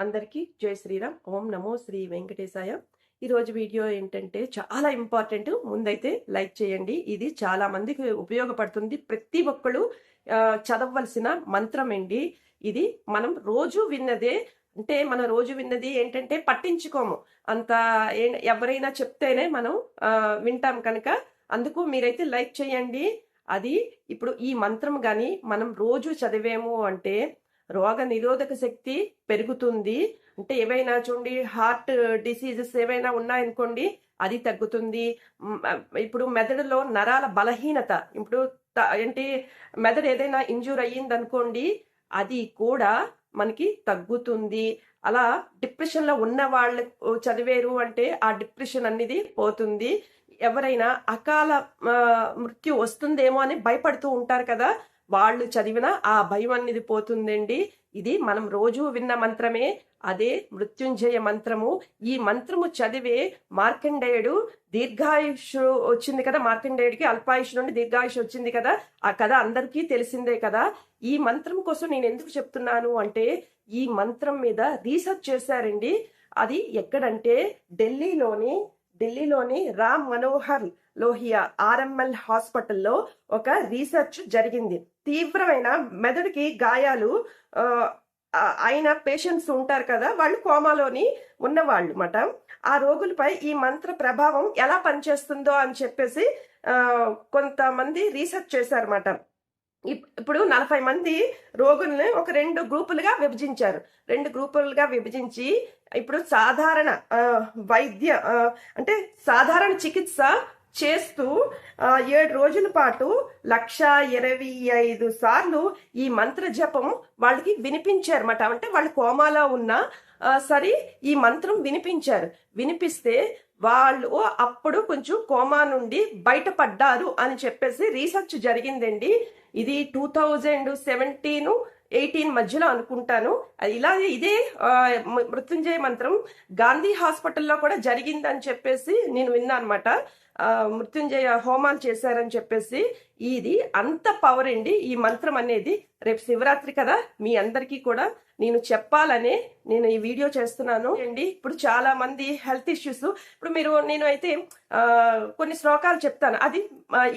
అందరికీ జై శ్రీరామ్. ఓం నమో శ్రీ వెంకటేశాయ. ఈరోజు వీడియో ఏంటంటే చాలా ఇంపార్టెంట్. ముందైతే లైక్ చేయండి. ఇది చాలా మందికి ఉపయోగపడుతుంది. ప్రతి ఒక్కళ్ళు చదవలసిన మంత్రం అండి ఇది. మనం రోజు విన్నదే అంటే మన రోజు విన్నది ఏంటంటే పట్టించుకోము. అంత ఏ- ఎవరైనా చెప్తేనే మనం వింటాం కనుక. అందుకు మీరైతే లైక్ చేయండి. అది ఇప్పుడు ఈ మంత్రం కానీ మనం రోజు చదివేము అంటే రోగ నిరోధక శక్తి పెరుగుతుంది. అంటే ఏవైనా చూడండి హార్ట్ డిసీజెస్ ఏవైనా ఉన్నాయనుకోండి అది తగ్గుతుంది. ఇప్పుడు మెదడులో నరాల బలహీనత ఇప్పుడు త- ఏంటి మెదడు ఏదైనా ఇంజూర్ అయ్యింది అనుకోండి అది కూడా మనకి తగ్గుతుంది. అలా డిప్రెషన్లో ఉన్న వాళ్ళు చదివేరు అంటే ఆ డిప్రెషన్ అనేది పోతుంది. ఎవరైనా అకాల మృత్యు వస్తుందేమో అని భయపడుతూ ఉంటారు కదా వాళ్ళు చదివిన ఆ భయం అనేది పోతుందండి. ఇది మనం రోజు విన్న మంత్రమే. అదే మృత్యుంజయ మంత్రము. ఈ మంత్రము చదివే మార్కండేయుడు దీర్ఘాయుష్ వచ్చింది కదా మార్కండేయుడికి అల్పాయుష్ నుండి దీర్ఘాయుష్ వచ్చింది కదా ఆ కథ అందరికీ తెలిసిందే కదా. ఈ మంత్రం కోసం నేను ఎందుకు చెప్తున్నాను అంటే ఈ మంత్రం మీద రీసెర్చ్ చేశారండి. అది ఎక్కడంటే ఢిల్లీలోని ఢిల్లీలోని రామ్ మనోహర్ లోహియా ఆర్ఎంఎల్ హాస్పిటల్లో ఒక రీసెర్చ్ జరిగింది. తీవ్రమైన మెదడుకి గాయాలు అయిన పేషెంట్స్ ఉంటారు కదా వాళ్ళు కోమాలోని ఉన్నవాళ్ళు మాట. ఆ రోగులపై ఈ మంత్ర ప్రభావం ఎలా పనిచేస్తుందో అని చెప్పేసి కొంతమంది రీసెర్చ్ చేశారన్నమాట ఇప్పుడు నలభై మంది రోగుల్ని ఒక రెండు గ్రూపులుగా విభజించారు. రెండు గ్రూపులుగా విభజించి ఇప్పుడు సాధారణ వైద్య అంటే సాధారణ చికిత్స చేస్తూ ఏడు రోజుల పాటు లక్ష ఇరవై ఐదు సార్లు ఈ మంత్ర జపం వాళ్ళకి వినిపించారన్నమాట. అంటే వాళ్ళు కోమాలో ఉన్న సరే ఈ మంత్రం వినిపించారు. వినిపిస్తే వాళ్ళు అప్పుడు కొంచెం కోమా నుండి బయటపడ్డారు అని చెప్పేసి రీసెర్చ్ జరిగిందండి. ఇది టూ థౌజండ్ సెవెంటీన్ ఎయిటీన్ మధ్యలో అనుకుంటాను. ఇలాగే ఇలా ఇదే మృత్యుంజయ మంత్రం గాంధీ హాస్పిటల్లో కూడా జరిగిందని చెప్పేసి నేను విన్నా అనమాట మృత్యుంజయ హోమాలు చేశారని చెప్పేసి. ఇది అంత పవర్ అండి. ఈ మంత్రం అనేది రేపు శివరాత్రి కదా మీ అందరికీ కూడా నేను చెప్పాలనే నేను ఈ వీడియో చేస్తున్నాను. అండి ఇప్పుడు చాలా మంది హెల్త్ ఇష్యూస్. ఇప్పుడు మీరు నేను అయితే కొన్ని శ్లోకాలు చెప్తాను. అది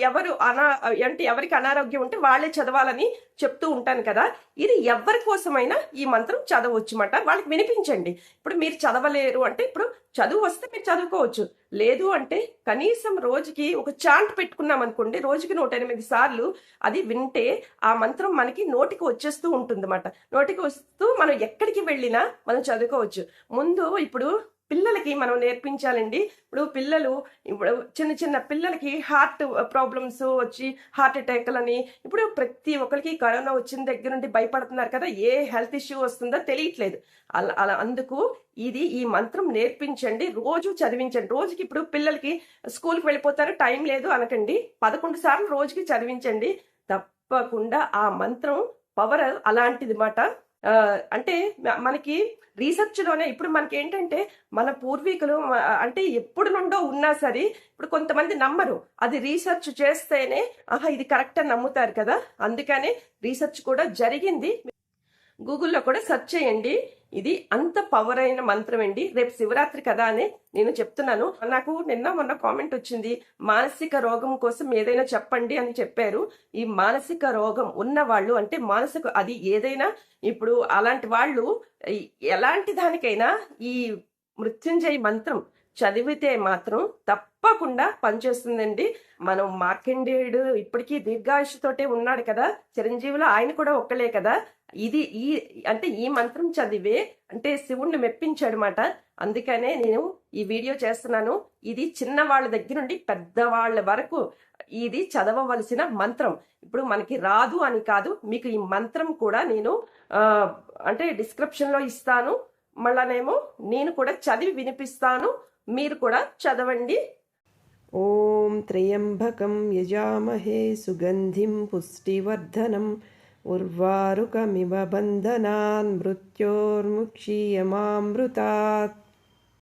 ఎవరు అనా అంటే ఎవరికి అనారోగ్యం ఉంటే వాళ్ళే చదవాలని చెప్తూ ఉంటాను కదా. ఇది ఎవరి కోసమైనా ఈ మంత్రం చదవచ్చు మాట వాళ్ళకి వినిపించండి. ఇప్పుడు మీరు చదవలేరు అంటే ఇప్పుడు చదువు వస్తే మీరు చదువుకోవచ్చు. లేదు అంటే కనీసం రోజుకి ఒక చాంట్ పెట్టుకున్నాం అనుకోండి రోజుకి నూట ఎనిమిది సార్లు అది వింటే ఆ మంత్రం మనకి నోటికి వచ్చేస్తూ ఉంటుంది అన్నమాట నోటికి వస్తూ మనం ఎక్కడికి వెళ్ళినా మనం చదువుకోవచ్చు. ముందు ఇప్పుడు పిల్లలకి మనం నేర్పించాలండి. ఇప్పుడు పిల్లలు ఇప్పుడు చిన్న చిన్న పిల్లలకి హార్ట్ ప్రాబ్లమ్స్ వచ్చి హార్ట్ అటాక్లని ఇప్పుడు ప్రతి ఒక్కరికి కరోనా వచ్చిన దగ్గర నుండి భయపడుతున్నారు కదా ఏ హెల్త్ ఇష్యూ వస్తుందో తెలియట్లేదు. అలా అలా అందుకు ఇది ఈ మంత్రం నేర్పించండి. రోజు చదివించండి. రోజుకి ఇప్పుడు పిల్లలకి స్కూల్కి వెళ్ళిపోతారు టైం లేదు అనకండి. పదకొండు సార్లు రోజుకి చదివించండి. తప్పకుండా ఆ మంత్రం పవర్ అలాంటిది మాట. అంటే మనకి రీసెర్చ్లోనే ఇప్పుడు మనకి ఏంటంటే మన పూర్వీకులు అంటే ఎప్పుడు నుండో ఉన్నా సరే ఇప్పుడు కొంతమంది నమ్మరు. అది రీసెర్చ్ చేస్తేనే ఆహా ఇది కరెక్ట్ అని నమ్ముతారు కదా. అందుకనే రీసెర్చ్ కూడా జరిగింది. గూగుల్లో కూడా సెర్చ్ చేయండి. ఇది అంత పవర్ అయిన మంత్రం అండి. రేపు శివరాత్రి కదా అని నేను చెప్తున్నాను. నాకు నిన్న మొన్న కామెంట్ వచ్చింది మానసిక రోగం కోసం ఏదైనా చెప్పండి అని చెప్పారు. ఈ మానసిక రోగం ఉన్న వాళ్ళు అంటే మానసిక అది ఏదైనా ఇప్పుడు అలాంటి వాళ్ళు ఎలాంటి దానికైనా ఈ మృత్యుంజయ మంత్రం చదివితే మాత్రం తప్పకుండా పనిచేస్తుందండి. మనం మార్కండేయుడు ఇప్పటికీ దీర్ఘాయుషతోటే ఉన్నాడు కదా. చిరంజీవిలో ఆయన కూడా ఒక్కలే కదా. ఇది ఈ అంటే ఈ మంత్రం చదివే అంటే శివుణ్ణి మెప్పించాడు మాట అందుకనే నేను ఈ వీడియో చేస్తున్నాను. ఇది చిన్న వాళ్ళ దగ్గర నుండి పెద్దవాళ్ళ వరకు ఇది చదవవలసిన మంత్రం. ఇప్పుడు మనకి రాదు అని కాదు మీకు ఈ మంత్రం కూడా నేను అంటే డిస్క్రిప్షన్లో ఇస్తాను. మళ్ళానేమో నేను కూడా చదివి వినిపిస్తాను. మీరు కూడా చదవండి. ఓం త్రయంబకం యజామహే సుగంధిం పుష్టివర్ధనం. उर्वारुकमिव बन्धनान् मृत्योर्मुक्षीयमामृतात्।